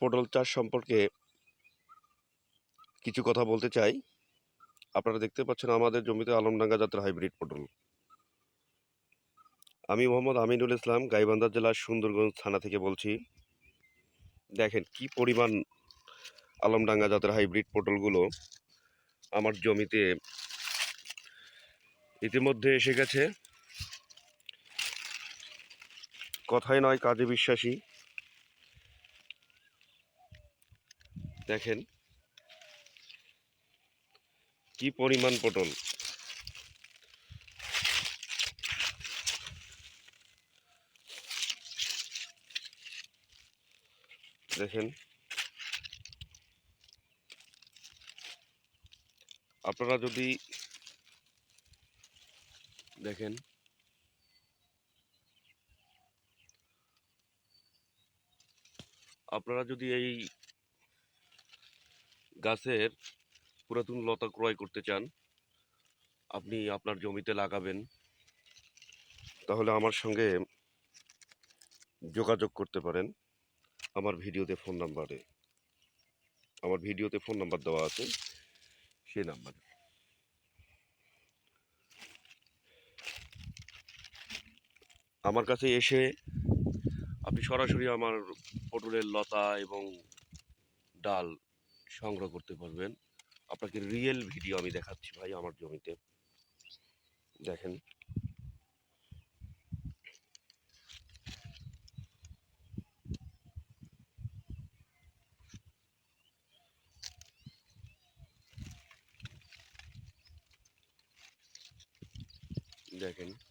পটল চাষ সম্পর্কে কিছু কথা বলতে চাই। আপনারা দেখতে পাচ্ছেন আমাদের জমিতে আলমডাঙ্গা জাতের হাইব্রিড পটল। আমি মোহাম্মদ আমিনুল ইসলাম, গাইবান্ধা জেলার সুন্দরগঞ্জ থানা থেকে বলছি, দেখেন কি পরিমাণ আলমডাঙ্গা জাতের হাইব্রিড পটলগুলো আমার জমিতে ইতিমধ্যে এসে গেছে। কথাই নয়, কাজে বিশ্বাসী। দেখেন। কি পরিমাণ পটল। দেখেন। আপনারা যদি দেখেন। আপনারা যদি এই গাছের পুরাতন লতা ক্রয় করতে চান, আপনি আপনার জমিতে লাগাবেন, তাহলে আমার সঙ্গে যোগাযোগ করতে পারেন। আমার ভিডিওতে ফোন নাম্বারে, আমার ভিডিওতে ফোন নাম্বার দেওয়া আছে, সেই নাম্বারে। আমার কাছে এসে আপনি সরাসরি আমার পটলের লতা এবং ডাল সংগ্রহ করতে পারবেন। আপনাকে রিয়েল ভিডিও আমি দেখাচ্ছি ভাই আমার জমিতে। দেখেন। দেখেন।